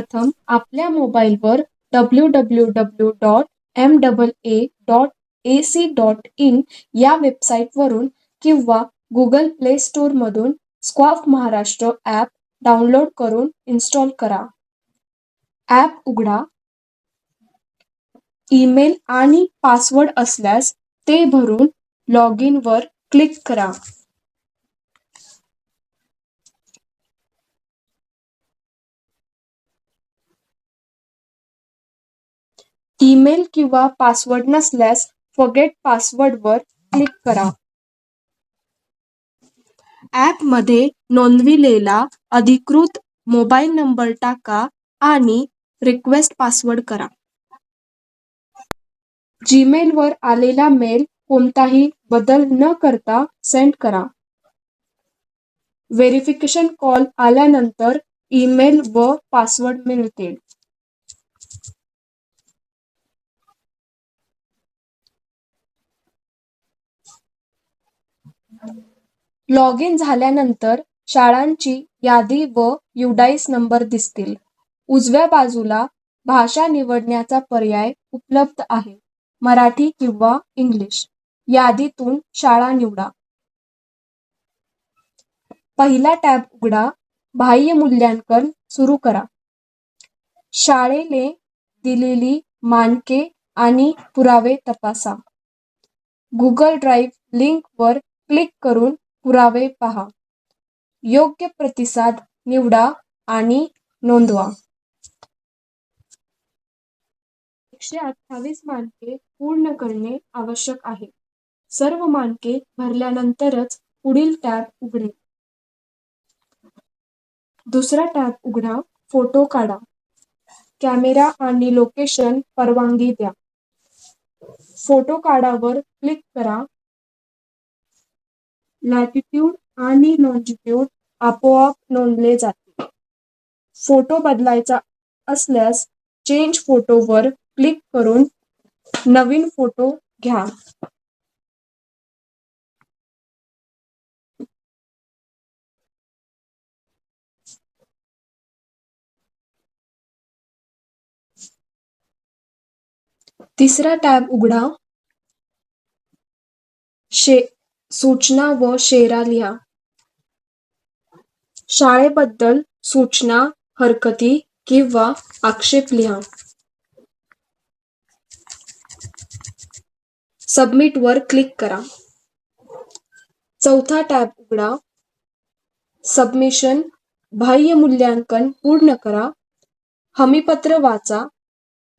प्रथम आपल्या मोबाईलवर W W W dot M double A dot A C dot in या वेबसाईटवरून किंवा गुगल प्ले स्टोअरमधून स्क्वाफ महाराष्ट्र ॲप डाउनलोड करून इन्स्टॉल करा. ॲप उघडा. ईमेल आणि पासवर्ड असल्यास ते भरून लॉग इनवर क्लिक करा. ईमेल किंवा पासवर्ड नसल्यास फॉगेट पासवर्डवर क्लिक करा. ॲपमध्ये नोंदविलेला अधिकृत मोबाईल नंबर टाका आणि रिक्वेस्ट पासवर्ड करा. जीमेलवर आलेला मेल कोणताही बदल न करता सेंड करा. व्हेरिफिकेशन कॉल आल्यानंतर ईमेल व पासवर्ड मिळतील. लॉग इन झाल्यानंतर शाळांची यादी व युडाईस नंबर दिसतील. उजव्या बाजूला भाषा निवडण्याचा पर्याय उपलब्ध आहे. मराठी किंवा इंग्लिश. यादीतून शाळा निवडा. पहिला टॅब उघडा. बाह्य मूल्यांकन सुरू करा. शाळेने दिलेली मानके आणि पुरावे तपासा. गुगल ड्राईव्ह लिंकवर क्लिक करून पुरावे पहा. योग्य प्रतिसाद निवडा आणि नोंदवा. एकशे अठ्ठावीस मानके पूर्ण करणे आवश्यक आहे. सर्व मानके भरल्यानंतरच पुढील टॅब उघडेल दुसरा टॅब उघडा फोटो काढा. कॅमेरा आणि लोकेशन परवानगी द्या. फोटो काढावर क्लिक करा. लॅटिट्यूड आणि लॉन्जिट्यूड आपोआप नोंदले जाते. फोटो बदलायचा असल्यास चेंज फोटोवर क्लिक करून नवीन फोटो घ्या. तिसरा टॅब उघडा. शे सूचना व शेरा लिहा. शाळेबद्दल सूचना हरकती किंवा आक्षेप लिहा. सबमिट वर क्लिक करा. चौथा टॅब उघडा. सबमिशन बाह्य मूल्यांकन पूर्ण करा. हमीपत्र वाचा.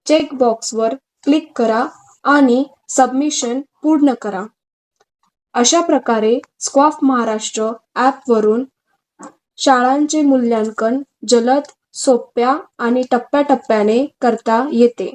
चेक बॉक्सवर क्लिक करा आणि सबमिशन पूर्ण करा. अशा प्रकारे स्कॉफ महाराष्ट्र ॲपवरून शाळांचे मूल्यांकन जलद सोप्या आणि टप्प्याटप्प्याने करता येते.